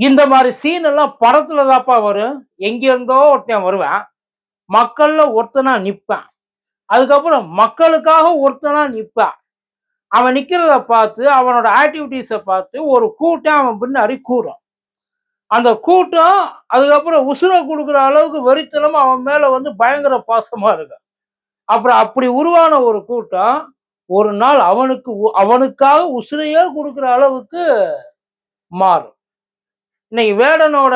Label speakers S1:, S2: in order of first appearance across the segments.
S1: இந்த மாதிரி சீன் எல்லாம் படத்துல தாப்பா வரும். எங்க இருந்தோ ஒருத்தன் வருவேன். மக்கள்ல ஒருத்தனா நிற்பேன் அதுக்கப்புறம் மக்களுக்காக ஒருத்தனா நிற்பேன் அவன் நிற்கிறத பார்த்து அவனோட ஆக்டிவிட்டீஸை பார்த்து ஒரு கூட்டம் அவன் பின்னாடி கூடும். அந்த கூட்டம் அதுக்கப்புறம் உசுரை கொடுக்குற அளவுக்கு வெறித்தனம் அவன் மேலே வந்து பயங்கர பாசமாக இருக்கும். அப்புறம் அப்படி உருவான ஒரு கூட்டம் ஒரு நாள் அவனுக்கு உ- அவனுக்காக உசுரையே கொடுக்குற அளவுக்கு மாறும். இன்னைக்கு வேடனோட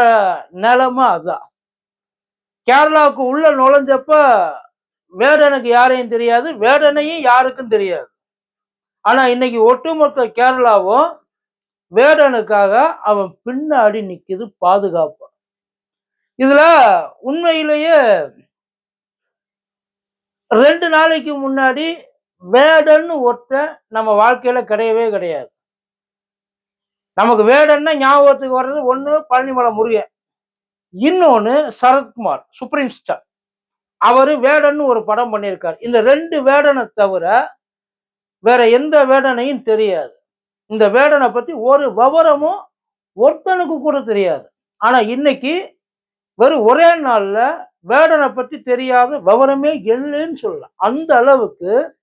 S1: நிலமை அதுதான் கேரளாவுக்கு உள்ள நுழைஞ்சப்ப வேடனுக்கு யாரையும் தெரியாது வேடனையும் யாருக்கும் தெரியாது. ஆனா இன்னைக்கு ஒட்டுமொத்த கேரளாவும் வேடனுக்காக அவன் பின்னாடி நிக்குது பாதுகாப்பு. இதுல உண்மையிலேயே ரெண்டு நாளைக்கு முன்னாடி வேடன்னு ஒருத்தன் நம்ம வாழ்க்கையில கிடையவே கிடையாது. நமக்கு வேடன்னா ஞாபகத்துக்கு வர்றது ஒன்று பழனிமலை முருகன். இன்னொன்னு சரத்குமார் சுப்ரீம் ஸ்டார் அவர் வேடன்னு ஒரு படம் பண்ணியிருக்காரு. இந்த ரெண்டு வேடனை தவிர வேற எந்த வேடனையும் தெரியாது. இந்த வேடனை பத்தி ஒரு விவரமும் ஒருத்தனுக்கு கூட தெரியாது. ஆனா இன்னைக்கு வெறும் ஒரே நாள்ல வேடனை பத்தி தெரியாத விவரமே இல்லைன்னு சொல்லலாம். அந்த அளவுக்கு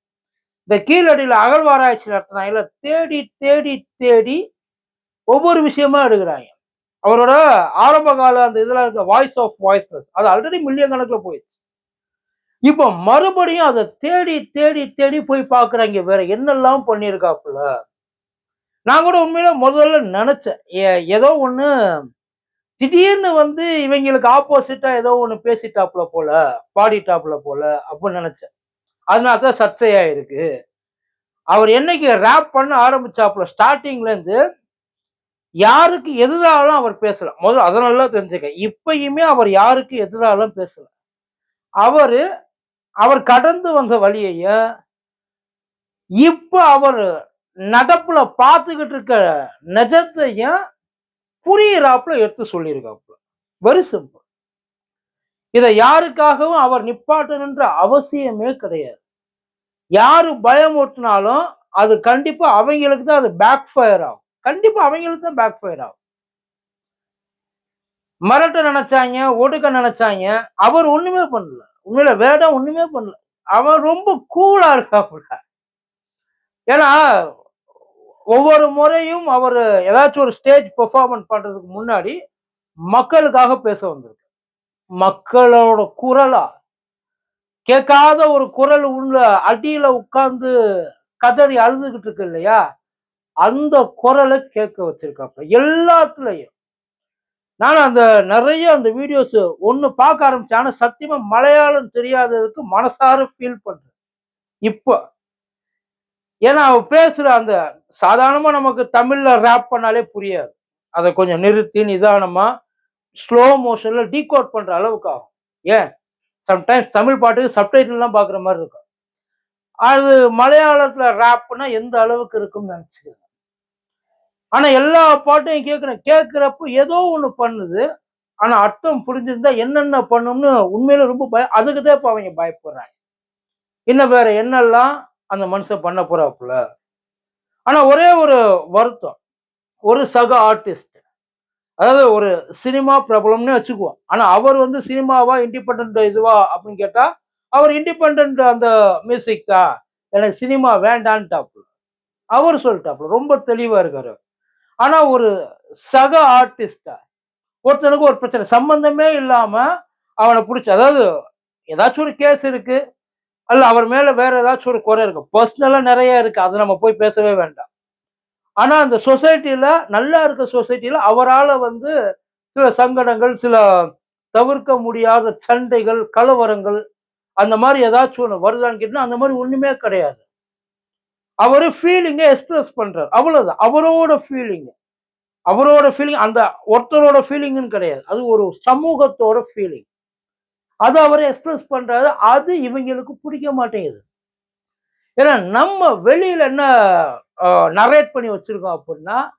S1: இந்த கீழடியில அகழ்வாராய்ச்சி நடத்தினாங்கல்ல தேடி தேடி தேடி ஒவ்வொரு விஷயமா எடுக்கிறாங்க. அவரோட ஆரம்ப கால அந்த இதுல இருக்க வாய்ஸ் ஆஃப் வாய்ஸ்னஸ் அது ஆல்ரெடி மில்லியன் கணக்குல போயிடுச்சு. இப்போ மறுபடியும் அதை தேடி தேடி தேடி போய் பார்க்குறாங்க. வேற என்னெல்லாம் பண்ணியிருக்காப்புல? நான் கூட உண்மையில முதல்ல நினைச்சேன். ஏ- ஏதோ ஒண்ணு திடீர்னு வந்து இவங்களுக்கு ஆப்போசிட்டா ஏதோ ஒண்ணு பேசிட்டாப்புல போல பாடிட்டாப்புல போல அப்படின்னு நினைச்சேன். அதனால தான் சர்ச்சையா இருக்கு அவர் என்னைக்கு ரேப் பண்ண ஆரம்பிச்சாப்புல ஸ்டார்டிங்ல இருந்து யாருக்கு எதிராலும் அவர் பேசல. முதல்ல அதை நல்லா தெரிஞ்சுக்க. இப்பயுமே அவர் யாருக்கு எதிராலும் பேசல. அவரு அவர் கடந்து வந்த வழியைய இப்ப அவர் நடப்புல பார்த்துக்கிட்டு இருக்க நிஜத்தையும் புரியிறாப்புல எடுத்து சொல்லியிருக்காப்புல. வெரி சிம்பிள் இதை யாருக்காகவும் அவர் நிப்பாட்டணுன்ற அவசியமே கிடையாது. யாரு பயமூட்டினாலும் அது கண்டிப்பா அவங்களுக்கு தான் அது பேக் ஃபயர் ஆகும். கண்டிப்பா அவங்களுக்கு தான் பேக் ஃபயர் ஆகும். மிரட்ட நினைச்சாங்க ஒடுக்க நினைச்சாங்க அவர் ஒண்ணுமே பண்ணல. உண்மையில வேடம் ஒண்ணுமே பண்ணல. அவன் ரொம்ப கூலா இருக்காப்புல ஏன்னா ஒவ்வொரு முறையும் அவர் ஏதாச்சும் ஒரு ஸ்டேஜ் பெர்ஃபார்மன்ஸ் பண்றதுக்கு முன்னாடி மக்களுக்காக பேச வந்திருக்கு மக்களோட குரலா? கேட்காத ஒரு குரல் உள்ள அடியில உட்கார்ந்து கதறி அழுதுகிட்டு இருக்கு இல்லையா? அந்த குரலை கேட்க வச்சிருக்காப்ப எல்லாத்துலயும். நான் அந்த நிறைய அந்த வீடியோஸ் ஒண்ணு பார்க்க ஆரம்பிச்சேன். ஆனா சத்தியமா மலையாளம் தெரியாததுக்கு மனசார ஃபீல் பண்றேன். இப்போ. ஏன்னா அவ பேசுற அந்த சாதாரணமா நமக்கு தமிழ்ல ரேப் பண்ணாலே புரியாது. அதை கொஞ்சம் நிறுத்தி நிதானமா ஸ்லோ மோஷன்ல டீகோட் பண்ற அளவுக்கு ஆகும். ஏன்? சம்டைம்ஸ் தமிழ் பாட்டுக்கு சப்டைட்டில்லாம் பார்க்குற மாதிரி இருக்கும். அது மலையாளத்துல ராப்னா எந்த அளவுக்கு இருக்கும்னு நினைச்சுக்கோங்க. ஆனா எல்லா பாட்டையும் கேட்குறேன் கேட்குறப்ப ஏதோ ஒண்ணு பண்ணுது. ஆனா அர்த்தம் புரிஞ்சிருந்தா என்னென்ன பண்ணும்னு உண்மையில ரொம்ப பய அதுக்கு தான் இப்போ அவங்க பயப்படுறாங்க. இன்னும் வேற என்னெல்லாம் அந்த மனுஷன் பண்ண போறாப்புல? ஆனா ஒரே ஒரு வருத்தம். ஒரு சக ஆர்டிஸ்ட் அதாவது ஒரு சினிமா பிரபலம்னு வச்சுக்குவோம். ஆனா அவர் வந்து சினிமாவா இண்டிபெண்ட் இதுவா அப்படின்னு கேட்டா அவர் இண்டிபெண்ட் அந்த மியூசிக் தான் எனக்கு சினிமா வேண்டான்ட்டாப்புல. அவர் சொல்லிட்டாப்புல ரொம்ப தெளிவாக இருக்கார். ஆனால் ஒரு சக ஆர்டிஸ்டா ஒருத்தனுக்கு ஒரு பிரச்சனை சம்பந்தமே இல்லாமல் அவனை பிடிச்ச அதாவது ஏதாச்சும் ஒரு கேஸ் இருக்கு அல்ல அவர் மேலே வேற ஏதாச்சும் ஒரு குறை இருக்கு. பர்சனலாக நிறைய இருக்கு அதை நம்ம போய் பேசவே வேண்டாம். ஆனால் அந்த சொசைட்டியில் நல்லா இருக்க சொசைட்டியில் அவரால் வந்து சில சங்கடங்கள் சில தவிர்க்க முடியாத சண்டைகள் கலவரங்கள் அந்த மாதிரி ஏதாச்சும் ஒன்று வருதான்னு கேட்டால் அந்த மாதிரி ஒண்ணுமே கிடையாது. அவர் ஃபீலிங்கை எக்ஸ்பிரஸ் பண்றாரு. அவ்வளவுதான். அவரோட ஃபீலிங் அவரோட ஃபீலிங் அந்த ஒருத்தரோட ஃபீலிங்னு கிடையாது. அது ஒரு சமூகத்தோட ஃபீலிங் அது அவரை எக்ஸ்பிரஸ் பண்றாரு. அது இவங்களுக்கு பிடிக்க மாட்டேங்குது. ஏன்னா நம்ம வெளியில என்ன நரேட் பண்ணி வச்சிருக்கோம் அப்படின்னா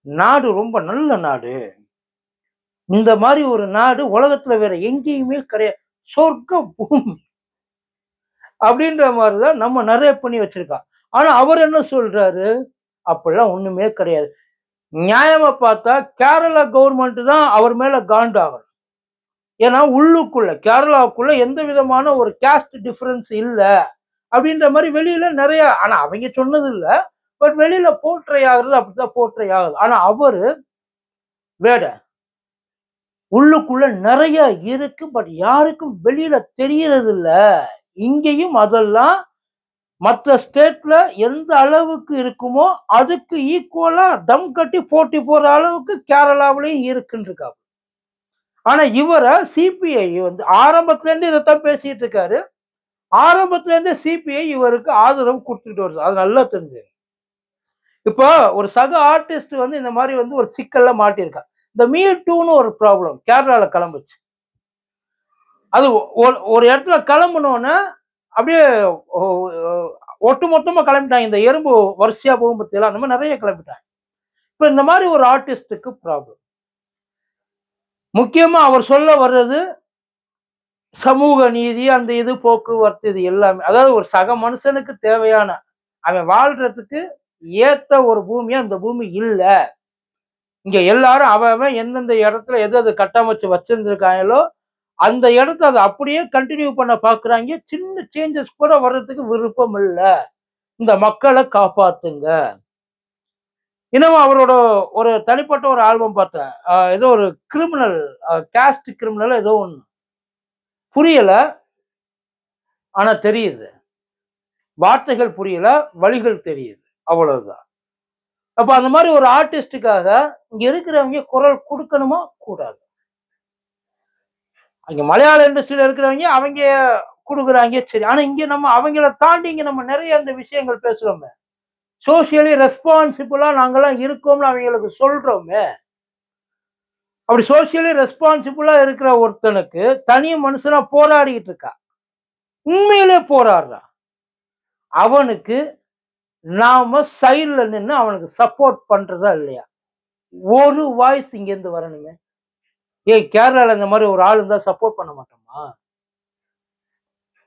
S1: நாடு ரொம்ப நல்ல நாடு. இந்த மாதிரி ஒரு நாடு உலகத்துல வேற எங்கேயுமே கிடையாது. சொர்க்க பூமி அப்படின்ற மாதிரிதான் நம்ம நிறைய பண்ணி வச்சிருக்கான். ஆனா அவர் என்ன சொல்றாரு? அப்படிலாம் ஒண்ணுமே கிடையாது. நியாயமா பார்த்தா கேரளா கவர்மெண்ட் தான் அவர் மேல காண்டாகணும் ஏன்னா உள்ளுக்குள்ள கேரளாவுக்குள்ள எந்த விதமான ஒரு கேஸ்ட் டிஃபரன்ஸ் இல்லை அப்படின்ற மாதிரி வெளியில நிறைய ஆனா அவங்க சொன்னது இல்லை. பட் வெளியில போற்றை ஆகுறது அப்படிதான் போற்றை ஆகுது. ஆனா அவரு வேட உள்ளுக்குள்ள நிறைய இருக்கு பட் யாருக்கும் வெளியில தெரியறது இல்ல இங்கேயும் அதெல்லாம் மற்ற ஸ்டேட்ல எந்த அளவுக்கு இருக்குமோ அதுக்கு ஈக்குவலா தம் கட்டி போட்டி போற அளவுக்கு கேரளாவிலையும் இருக்குன்னு ஆனா இவரை சிபிஐ வந்து ஆரம்பத்துல இருந்து இதைத்தான் பேசிட்டு இருக்காரு ஆரம்பத்துல இருந்து சிபிஐ இவருக்கு ஆதரவு கொடுத்துட்டு வருது. அது நல்லா தெரிஞ்சு இப்போ ஒரு சக ஆர்டிஸ்ட் வந்து இந்த மாதிரி வந்து ஒரு சிக்கல்ல மாட்டியிருக்கா. இந்த மீ டூன்னு ஒரு ப்ராப்ளம் கேரளாவில் கிளம்புச்சு. அது ஒரு- ஒரு இடத்துல கிளம்புனோன்னு அப்படியே ஒட்டு மொத்தமாக கிளம்பிட்டாங்க. இந்த எறும்பு வரிசையா போகும் பற்றியெல்லாம் அந்த மாதிரி நிறைய கிளம்பிட்டாங்க. இப்போ இந்த மாதிரி ஒரு ஆர்டிஸ்ட்டுக்கு ப்ராப்ளம் முக்கியமாக அவர் சொல்ல வர்றது சமூக நீதி அந்த இது போக்குவரத்து இது எல்லாமே. அதாவது ஒரு சக மனுஷனுக்கு தேவையான அவன் வாழ்றதுக்கு ஏத்த ஒரு பூமியா அந்த பூமி இல்லை. இங்க எல்லாரும் அவன் அவன் எந்தெந்த இடத்துல எது அது கட்டமைச்சு வச்சிருந்திருக்காங்களோ அந்த இடத்த அதை அப்படியே கண்டினியூ பண்ண பாக்குறாங்க. சின்ன சேஞ்சஸ் கூட வர்றதுக்கு விருப்பம் இல்லை. இந்த மக்களை காப்பாத்துங்க. இன்னும் அவரோட ஒரு தனிப்பட்ட ஒரு ஆல்பம் பார்த்தேன். ஆஹ் ஏதோ ஒரு கிரிமினல் கேஸ்ட் கிரிமினல் ஏதோ ஒன்று புரியல. ஆனா தெரியுது. வார்த்தைகள் புரியல வழிகள் தெரியுது. அவ்வளவுதான். அப்ப அந்த மாதிரி ஒரு ஆர்டிஸ்டுக்காக இங்க இருக்கிறவங்க குரல் கொடுக்கணுமா? கூடாது. அங்க மலையாள இண்டஸ்ட்ரியில இருக்கிறவங்க அவங்க கொடுக்குறாங்க சரி. ஆனா இங்க நம்ம அவங்கள தாண்டி இங்க நம்ம நிறைய அந்த விஷயங்கள் பேசுறோமே. சோசியலி ரெஸ்பான்சிபிளா நாங்கெல்லாம் இருக்கோம்னு அவங்களுக்கு சொல்றோமே. அப்படி சோசியலி ரெஸ்பான்சிபிளா இருக்கிற ஒருத்தனுக்கு தனி மனுஷனா போராடிக்கிட்டு இருக்கா. உண்மையிலே போராடுறான் அவனுக்கு நாம சைடில் நின்று அவனுக்கு சப்போர்ட் பண்ணுறதா இல்லையா? ஒரு வாய்ஸ் இங்கேருந்து வரணுமே. ஏய் கேரளாவில் இந்த மாதிரி ஒரு ஆள் இருந்தால் சப்போர்ட் பண்ண மாட்டோமா?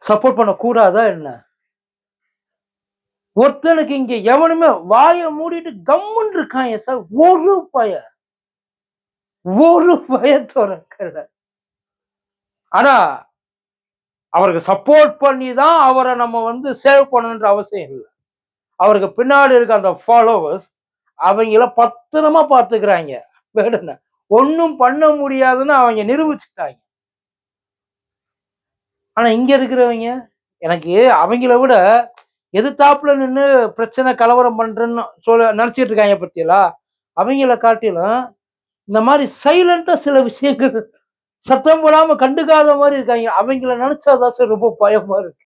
S1: சப்போர்ட் பண்ணக்கூடாதா என்ன? ஒருத்தனுக்கு இங்க எவனுமே வாயை மூடிட்டு கம்முன்னு இருக்கான் சார். ஒரு பய. ஒரு பய திறக்கல. ஆனா அவருக்கு சப்போர்ட் பண்ணி தான் அவரை நம்ம வந்து சேவ் பண்ணணுன்ற அவசியம் இல்லை. அவருக்கு பின்னாடி இருக்க அந்த ஃபாலோவர்ஸ் அவங்கள பத்திரமா பார்த்துக்கிறாங்க. வேணுன ஒன்றும் பண்ண முடியாதுன்னு அவங்க நிரூபிச்சுட்டாங்க. ஆனா இங்க இருக்கிறவங்க எனக்கு அவங்கள விட எதிர்த்தாப்புல நின்று பிரச்சனை கலவரம் பண்றேன்னு சொல்ல நினைச்சிட்டு இருக்காங்க பத்தியலா? அவங்கள காட்டிலும் இந்த மாதிரி சைலண்டா சில விஷயங்கள் சத்தம் போடாம கண்டுக்காத மாதிரி இருக்காங்க. அவங்கள நினைச்சாதான் சார் ரொம்ப பயமா இருக்கு.